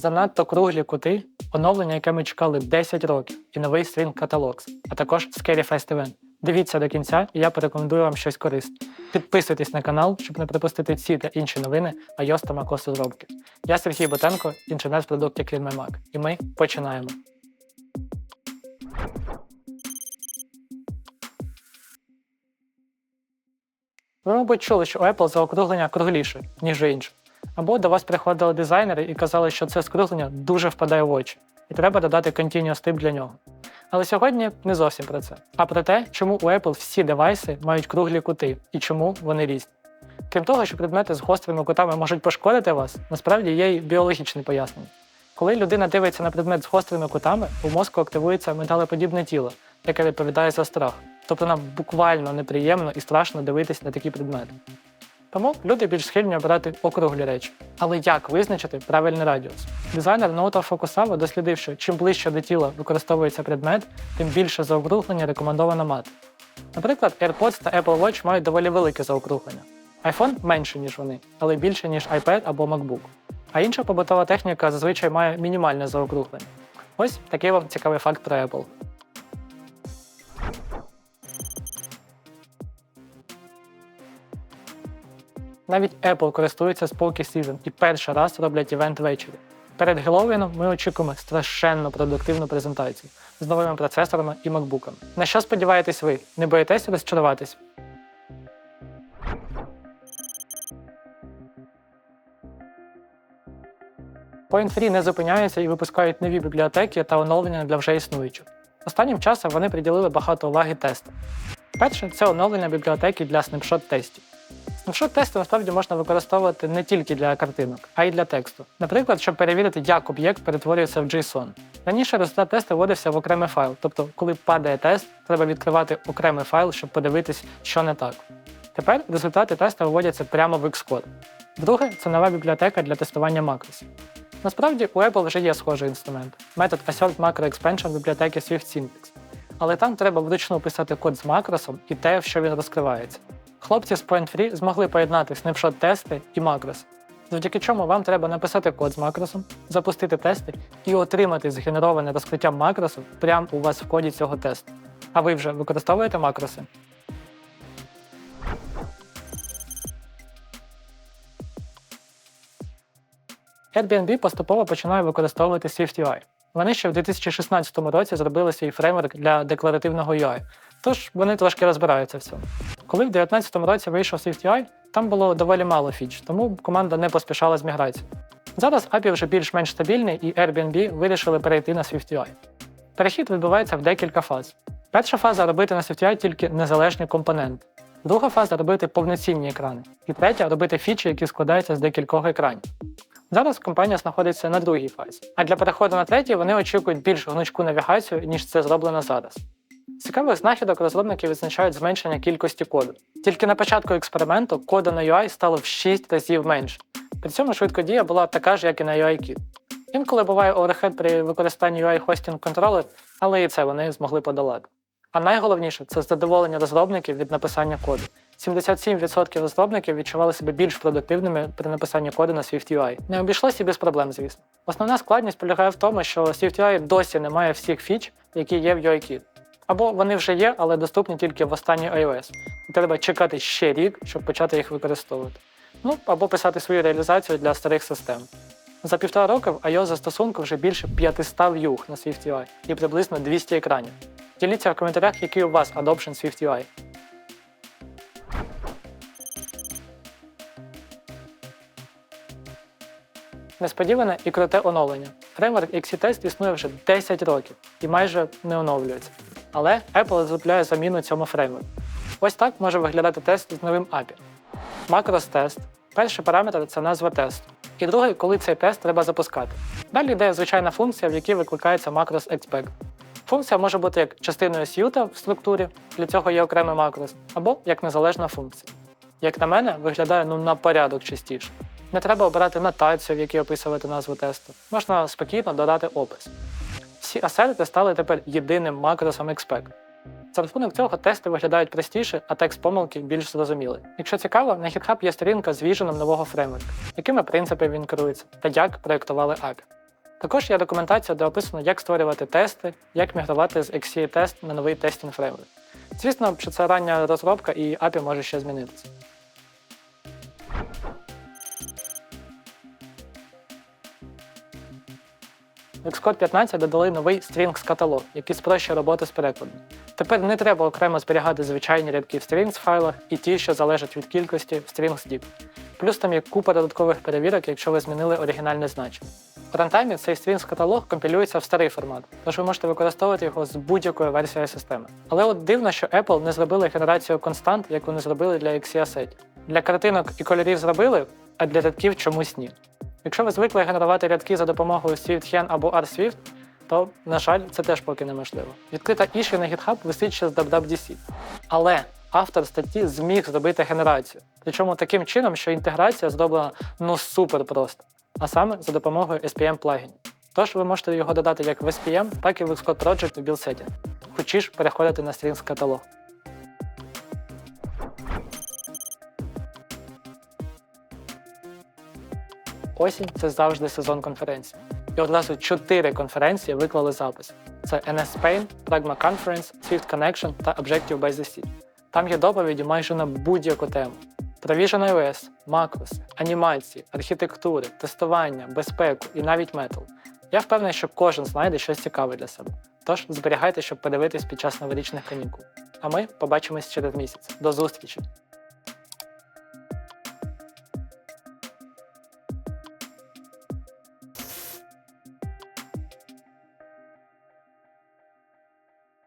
занадто круглі кути, оновлення, яке ми чекали 10 років, і новий стрім Catalogs, а також Scary Fest Event. Дивіться до кінця, і я порекомендую вам щось корисне. Підписуйтесь на канал, щоб не пропустити ці та інші новини iOS та macOS розробки. Я Сергій Ботенко, інженер з продуктів CleanMyMac, і ми починаємо. Ви, мабуть, чули, що у Apple заокруглення кругліше, ніж у інших. Або до вас приходили дизайнери і казали, що це скруглення дуже впадає в очі, і треба додати Continuous Tip для нього. Але сьогодні не зовсім про це, а про те, чому у Apple всі девайси мають круглі кути і чому вони різні. Крім того, що предмети з гострими кутами можуть пошкодити вас, насправді є й біологічне пояснення. Коли людина дивиться на предмет з гострими кутами, у мозку активується металоподібне тіло, яке відповідає за страх. Тобто нам буквально неприємно і страшно дивитися на такі предмети. Тому люди більш схильні обирати округлі речі. Але як визначити правильний радіус? Дизайнер Ноута Фокусава дослідив, що чим ближче до тіла використовується предмет, тим більше заокруглення рекомендовано мати. Наприклад, AirPods та Apple Watch мають доволі велике заокруглення. iPhone менше, ніж вони, але більше, ніж iPad або MacBook. А інша побутова техніка зазвичай має мінімальне заокруглення. Ось такий вам цікавий факт про Apple. Навіть Apple користується Spooky Season і перший раз роблять івент ввечері. Перед Геловіном ми очікуємо страшенно продуктивну презентацію з новими процесорами і макбуками. На що сподіваєтесь ви? Не боїтесь розчаруватись? Point Free не зупиняються і випускають нові бібліотеки та оновлення для вже існуючих. Останнім часом вони приділили багато уваги тестам. Перше це оновлення бібліотеки для снапшот-тестів. Снапшот-тести насправді можна використовувати не тільки для картинок, а й для тексту. Наприклад, щоб перевірити, як об'єкт перетворюється в JSON. Раніше результат тесту вводився в окремий файл, тобто, коли падає тест, треба відкривати окремий файл, щоб подивитись, що не так. Тепер результати тесту виводяться прямо в Xcode. Друге це нова бібліотека для тестування макросів. Насправді у Apple вже є схожий інструмент метод Assert Macro Expansion бібліотеки Swift Syntax. Але там треба вручну писати код з макросом і те, в що він розкривається. Хлопці з Point Free змогли поєднати снапшот тести і макрос, завдяки чому вам треба написати код з макросом, запустити тести і отримати згенероване розкриття макросу прямо у вас в коді цього тесту. А ви вже використовуєте макроси? Airbnb поступово починає використовувати SwiftUI. Вони ще в 2016 році зробили свій фреймворк для декларативного UI, тож вони трошки розбираються в цьому. Коли в 2019 році вийшов SwiftUI, там було доволі мало фіч, тому команда не поспішала з міграцією. Зараз API вже більш-менш стабільний, і Airbnb вирішили перейти на SwiftUI. Перехід відбувається в декілька фаз. Перша фаза робити на SwiftUI тільки незалежні компоненти. Друга фаза робити повноцінні екрани. І третя робити фічі, які складаються з декількох екранів. Зараз компанія знаходиться на другій фазі, а для переходу на третій вони очікують більш гнучку навігацію, ніж це зроблено зараз. Цікавих знахідок розробники відзначають зменшення кількості коду. Тільки на початку експерименту коду на UI стало в 6 разів менше. При цьому швидкодія була така ж, як і на UIKit. Інколи буває оверхед при використанні UI Hosting Controller, але і це вони змогли подолати. А найголовніше це задоволення розробників від написання коду. 77% розробників відчували себе більш продуктивними при написанні коду на SwiftUI. Не обійшлося і без проблем, звісно. Основна складність полягає в тому, що SwiftUI досі не має всіх фіч, які є в UIKit. Або вони вже є, але доступні тільки в останній iOS. Треба чекати ще рік, щоб почати їх використовувати. Ну або писати свою реалізацію для старих систем. За півтора року в iOS застосунку вже більше 500 в'юг на SwiftUI і приблизно 200 екранів. Діліться в коментарях, який у вас Adoption SwiftUI. Несподіване і круте оновлення. Фреймворк XC-Test існує вже 10 років і майже не оновлюється. Але Apple розробляє заміну цьому фреймворку. Ось так може виглядати тест з новим API. Макрос-тест. Перший параметр це назва тесту. І другий, коли цей тест треба запускати. Далі йде звичайна функція, в якій викликається macros expect. Функція може бути як частиною сьюта в структурі, для цього є окремий макрос, або як незалежна функція. Як на мене, виглядає ну на порядок частіше. Не треба обирати нотацію, в якій описувати назву тесту. Можна спокійно додати опис. Всі асерти стали тепер єдиним макросом expect. За рахунок цього тести виглядають простіше, а текст помилки більш зрозумілий. Якщо цікаво, на GitHub є сторінка з віженом нового фреймворка, якими принципами він керується та як проєктували API. Також є документація, де описано, як створювати тести, як мігрувати з XCA Test на новий тестінг фреймворк. Звісно, що це рання розробка і API може ще змінитися. В Xcode 15 додали новий Strings каталог, який спрощує роботу з перекладом. Тепер не треба окремо зберігати звичайні рядки в Strings файлах і ті, що залежать від кількості в Strings Deep. Плюс там є купа додаткових перевірок, якщо ви змінили оригінальне значення. В рантаймі цей Strings каталог компілюється в старий формат, тож ви можете використовувати його з будь-якою версією системи. Але от дивно, що Apple не зробили генерацію констант, як вони зробили для XCA Для картинок і кольорів зробили, а для рядків чомусь ні. Якщо ви звикли генерувати рядки за допомогою SwiftGen або RSwift, то, на жаль, це теж поки неможливо. Відкрита issue на GitHub висить ще з WWDC. Але автор статті зміг зробити генерацію. Причому таким чином, що інтеграція зроблена ну супер просто, а саме за допомогою SPM плагінів. Тож ви можете його додати як в SPM, так і в Xcode Project в Setting. Хочеш переходити на Strings каталог. Осінь це завжди сезон конференцій. І одразу чотири конференції виклали запис: це NS Spain, Pragma Conference, Swift Connection та Objective by the Sea. Там є доповіді майже на будь-яку тему: про Vision iOS, макроси, анімації, архітектури, тестування, безпеку і навіть метал. Я впевнений, що кожен знайде щось цікаве для себе. Тож зберігайте, щоб подивитись під час новорічних канікул. А ми побачимось через місяць. До зустрічі!